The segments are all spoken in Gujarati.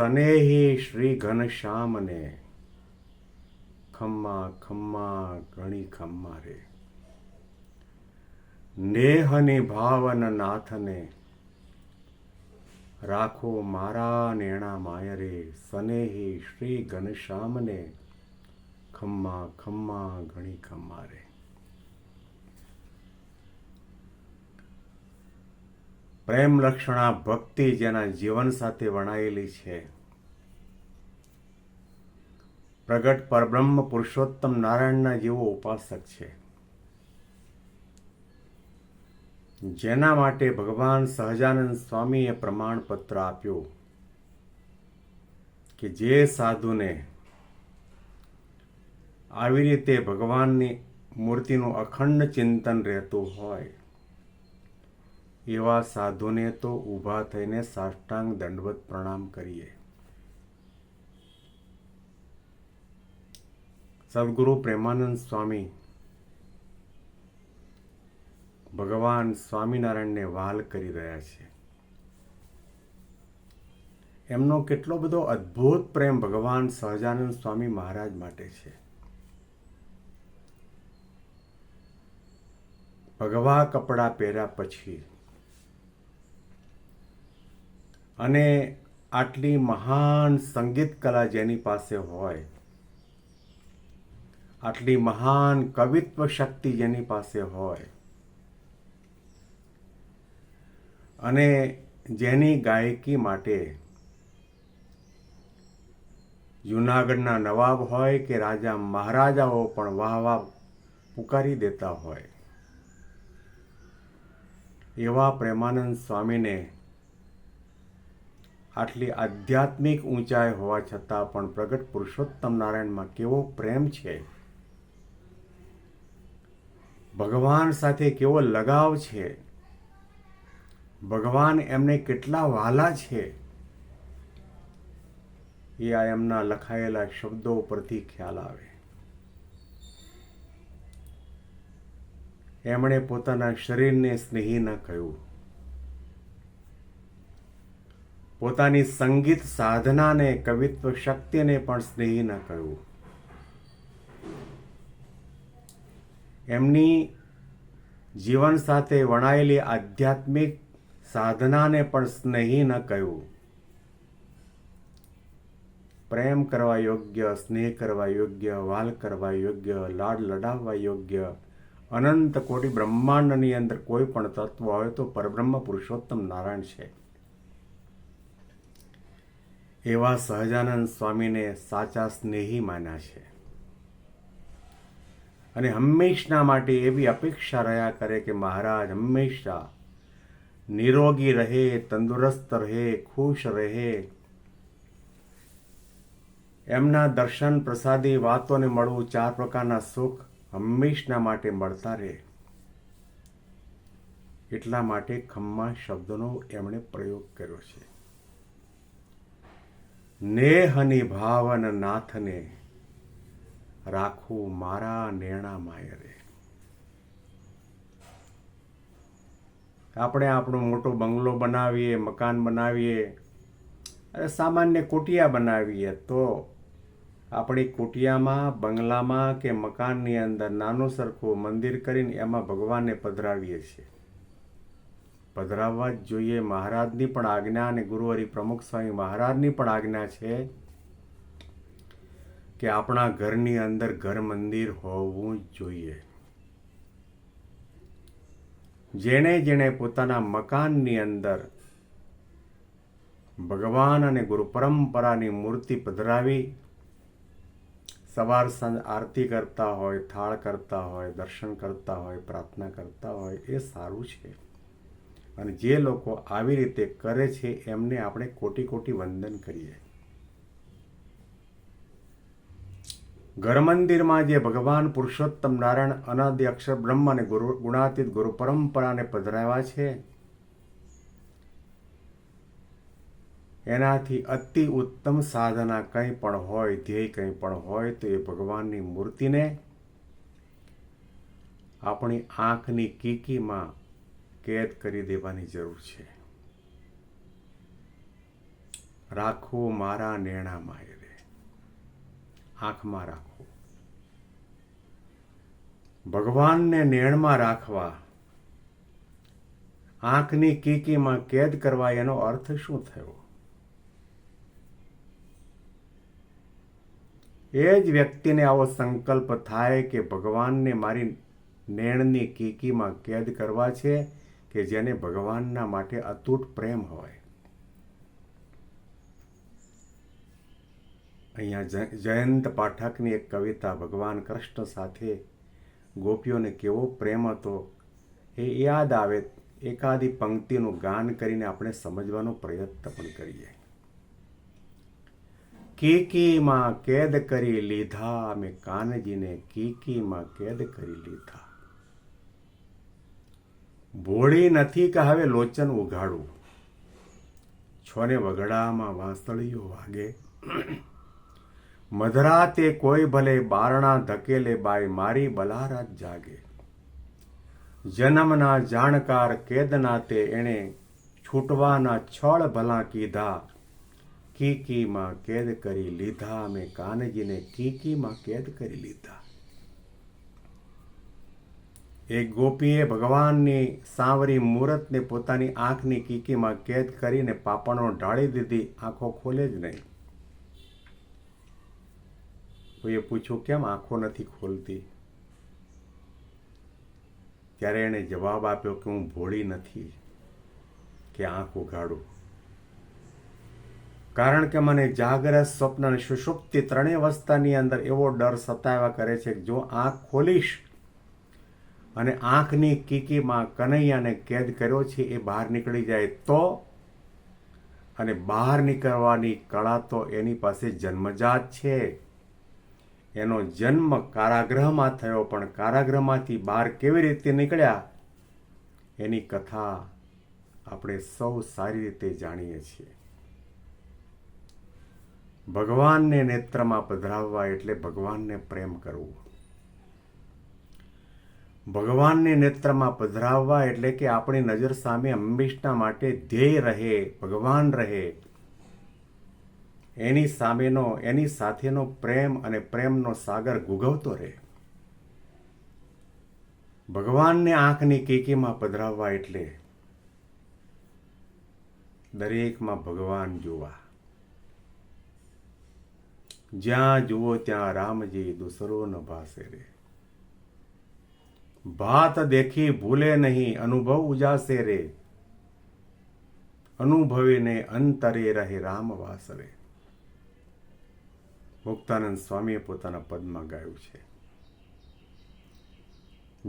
સનેહી શ્રી ઘનશ્યામને ખમ્મા ખમ્મા ઘણી ખમ્મા રે। નેહની ભાવન નાથને। રાખો મારા નેણા માય રે સનેહી શ્રી ઘનશ્યામને ખમ્મા ખમ્મા ઘણી ખમ્મા રે। પ્રેમ લક્ષણા ભક્તિ જેના જીવન સાથે વણાયેલી છે। પ્રગટ પરબ્રહ્મ પુરુષોત્તમ નારાયણના જેવો ઉપાસક છે. જેના માટે ભગવાન સહજાનંદ સ્વામીએ પ્રમાણપત્ર આપ્યું કે જે સાધુને આવી રીતે ભગવાનની મૂર્તિનું અખંડ ચિંતન રહેતું હોય, એવા સાધુને તો ઊભા થઈને સાષ્ટાંગ દંડવત પ્રણામ કરીએ. સદગુરુ પ્રેમાનંદ સ્વામી. ભગવાન સ્વામિનારાયણને વાલ કરી રહ્યા છે. એમનો કેટલો બધો અદ્ભુત પ્રેમ ભગવાન સહજાનંદ સ્વામી મહારાજ માટે છે. ભગવા કપડાં પહેર્યા પછી અને આટલી મહાન સંગીત કલા જેની પાસે હોય આટલી મહાન કવિત્વ શક્તિ જેની પાસે હોય. અને જેની ગાયકી માટે જુનાગઢના નવાબ હોય કે રાજા મહારાજાઓ પણ વાહ વાહ પુકારી દેતા હોય. એવા પ્રેમાનંદ સ્વામીને આટલી આધ્યાત્મિક ઊંચાઈ હોવા છતાં પણ પ્રગટ પુરુષોત્તમ નારાયણમાં કેવો પ્રેમ છે. ભગવાન સાથે કેવો લગાવ છે? ભગવાન એમને કેટલા વાલા છે? એ આ એમના લખાયેલા શબ્દો પરથી ખ્યાલ આવે. એમણે પોતાના શરીરને સ્નેહી ન કહ્યું. પોતાની સંગીત સાધનાને, કવિત્વ શક્તિને પણ સ્નેહી ન કહ્યું. એમની જીવન સાથે વણાયેલી આધ્યાત્મિક સાધનાને પણ સ્નેહી ન કહ્યું. પ્રેમ કરવા યોગ્ય, સ્નેહ કરવા યોગ્ય, વાલ કરવા યોગ્ય, લાડ લડાવવા યોગ્ય, અનંત કોટી બ્રહ્માંડની અંદર કોઈ પણ તત્વ હોય તો પરબ્રહ્મ પુરુષોત્તમ નારાયણ છે. એવા સહજાનંદ સ્વામીને સાચા સ્નેહી માન્યા છે. અને હંમેશના માટે એવી અપેક્ષા રહ્યા કરે કે મહારાજ હંમેશા નિરોગી રહે, તંદુરસ્ત રહે, ખુશ રહે. એમના દર્શન પ્રસાદી વાતોને મળવું ચાર પ્રકારના સુખ હંમેશના માટે મળતા રહે. એટલા માટે ખમ્મા શબ્દનો એમણે પ્રયોગ કર્યો છે. નેહની ભાવન નાથને રાખું મારા નેણા માયરે. આપણે આપણો મોટો બંગલો બનાવીએ, મકાન બનાવીએ અરે સામાન્ય કોટિયા બનાવીએ, તો આપણી કુટિયામાં, બંગલામાં કે મકાનની અંદર નાનું સરખું મંદિર કરીને એમાં ભગવાનને પધરાવીએ છીએ. પધરાવવા જ જોઈએ. મહારાજની પણ આજ્ઞા અને ગુરુહરિ પ્રમુખ સ્વામી મહારાજની પણ આજ્ઞા છે કે આપણા ઘરની અંદર ઘર મંદિર હોવું જોઈએ. જેણે જેણે પોતાના મકાનની અંદર ભગવાન અને ગુરુ પરંપરાની મૂર્તિ પધરાવી, સવાર સાંજ આરતી કરતા હોય, થાળ કરતા હોય, દર્શન કરતા હોય, પ્રાર્થના કરતા હોય, એ સારું છે. અને જે લોકો આવી રીતે કરે છે, એમને આપણે કોટી કોટી વંદન કરીએ. ઘર મંદિરમાં જે ભગવાન પુરુષોત્તમ નારાયણ અનાદિ અક્ષર બ્રહ્મ અને ગુરુ ગુણાતીત ગુરુ પરંપરાને પધરાવ્યા છે, એનાથી અતિ ઉત્તમ સાધના કંઈ પણ હોય, ધ્યેય કંઈ પણ હોય, તો એ ભગવાનની મૂર્તિને આપણી આંખની કીકીમાં કેદ કરી દેવાની જરૂર છે. રાખવું મારા નેણામાં આંખમાં રાખવું ભગવાનને નેણમાં રાખવા, આંખની કીકીમાં કેદ કરવા એનો અર્થ શું થયો? એ જ વ્યક્તિને આવો સંકલ્પ થાય કે ભગવાનને મારી નેણની કીકીમાં કેદ કરવા છે કે જેને ભગવાનના માટે અતૂટ પ્રેમ હોય. અહીંયા જયંત પાઠકની એક કવિતા ભગવાન કૃષ્ણ સાથે ગોપીઓને કેવો પ્રેમ હતો એ યાદ આવે, એકાદી પંક્તિનું ગાન કરીને આપણે સમજવાનો પ્રયત્ન પણ કરીએ. કીકીમાં કેદ કરી લીધા અમે કાનજીને કીકીમાં કેદ કરી લીધા. ભોળી નથી કે હવે લોચન ઉઘાડું. છોને વગડામાં વાંસળીઓ વાગે. મધરાતે કોઈ ભલે બારણા ધકેલે બાય મારી બલારાત જાગે. જન્મના જાણકાર કેદનાતે એણે છૂટવાના છળ ભલા કીધા. કીકીમાં કેદ કરી લીધા મેં કાનજીને કીકીમાં કેદ કરી લીધા. એક ગોપીએ ભગવાનની સાવરી મૂરતને પોતાની આંખની કીકીમાં કેદ કરીને પાપણો ઢાળી દીધી, આંખો ખોલે જ નહીં. કોઈએ પૂછ્યું, કેમ આંખો નથી ખોલતી? ત્યારે એણે જવાબ આપ્યો કે, હું ભોળી નથી કે આંખ ઉઘાડું. કારણ કે મને જાગ્રત સ્વપ્ન અને સુષુપ્તિ ત્રણેય અવસ્થાની અંદર એવો ડર સતાવ્યા કરે છે કે જો આંખ ખોલીશ અને આંખની કીકીમાં કનૈયાને કેદ કર્યો છે, એ બહાર નીકળી જાય તો? અને બહાર નીકળવાની કળા તો એની પાસે જન્મજાત છે. એનો જન્મ કારાગૃહમાં થયો, પણ કારાગૃહમાંથી બહાર કેવી રીતે નીકળ્યા, એની કથા આપણે સૌ સારી રીતે જાણીએ છીએ. ભગવાનને નેત્રમાં પધરાવવા એટલે ભગવાનને પ્રેમ કરવું. ભગવાનને નેત્રમાં પધરાવવા એટલે કે આપણી નજર સામે હંમેશના માટે ધ્યેય રહે, ભગવાન રહે. એની સામેનો, એની સાથેનો પ્રેમ અને પ્રેમનો સાગર ગુગવતો રહે. ભગવાનને આંખની કીકીમાં પધરાવવા એટલે દરેકમાં ભગવાન જોવા. જ્યાં જુઓ ત્યાં રામજી દુસરો ન ભાસે રે ભાત દેખી ભૂલે નહીં, અનુભવ ઉજાસે રે. અનુભવીને અંતરે રહે રામ વાસ રે. મુક્તાનંદ સ્વામીએ પોતાના પદમાં ગાયું છે.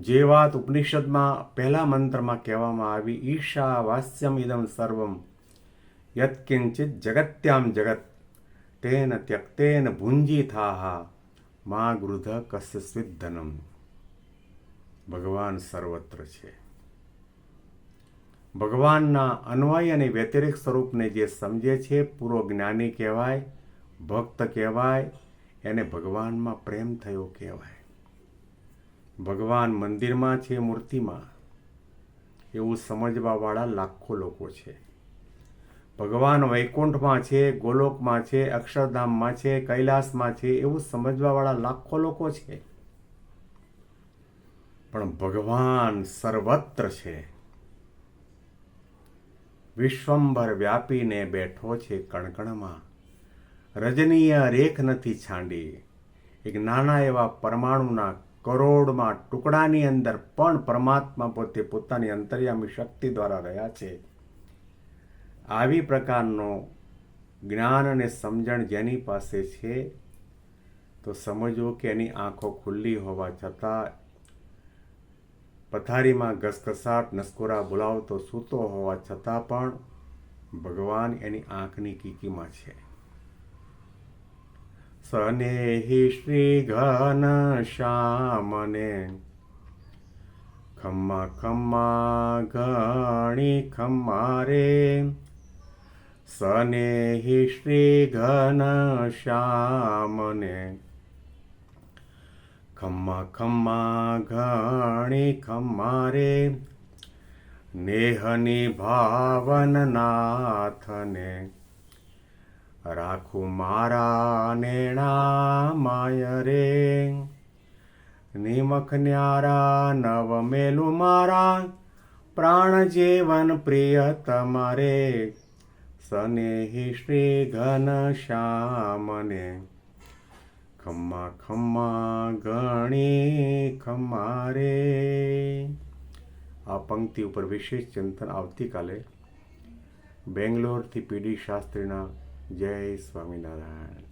જે વાત ઉપનિષદમાં પહેલા મંત્રમાં કહેવામાં આવી ઈશા વાસ્યમ ઇદમ સર્વમ, યત્કિંચિત જગત્યામ જગત, તેન ત્યક્તેન ભુંજી થાહા, મા ગૃધ કસ્ય સ્વિદ્ધનમ ભગવાન સર્વત્ર છે. ભગવાનના અન્વય અને વ્યતિરેક સ્વરૂપને જે સમજે છે પૂરો જ્ઞાની કહેવાય ભક્ત કહેવાય, એને ભગવાનમાં પ્રેમ થયો કહેવાય. ભગવાન મંદિરમાં છે, મૂર્તિમાં. એવું સમજવાવાળા લાખો લોકો છે. ભગવાન વૈકુંઠમાં છે, ગોલોકમાં છે, અક્ષરધામમાં છે, કૈલાસમાં છે, એવું સમજવાવાળા લાખો લોકો છે. પણ ભગવાન સર્વત્ર છે. વિશ્વંભર વ્યાપીને બેઠો છે કણકણમાં. રજનીય રેખ નથી છાંડી. એક નાના એવા પરમાણુના કરોડમાં ટુકડાની અંદર પણ પરમાત્મા પોતે પોતાની અંતર્યામી શક્તિ દ્વારા રહ્યા છે. આવી પ્રકારનો જ્ઞાન અને સમજણ જેની પાસે છે, તો સમજો કે એની આંખો ખુલ્લી હોવા છતાં પથારીમાં ઘસઘસાટ, નસકોરા બોલાવતો, સૂતો હોવા છતાં પણ ભગવાન એની આંખની કીકીમાં છે. સનેહી શ્રી ઘન શ્યામને ખમ્મા ખમ્મા ઘણી ખમ્મા રે સનેહી શ્રી ઘન શ્યામને ખમ્મા ખમ્મા ઘણી ખમ્મા રે નેહની ભાવન નાથને રાખું મારા નેણા માય રે નિમખ ન્યારા નવ મેલું મારા, પ્રાણ જીવન પ્રિય તમારે. સનેહી શ્રી ઘન શ્યામને. ખમ્મા ખમ્મા ગણી ખમારે આ પંક્તિ ઉપર વિશેષ ચિંતન આવતીકાલે બેંગ્લોરથી પીડી શાસ્ત્રીના જય સ્વામિનારાયણ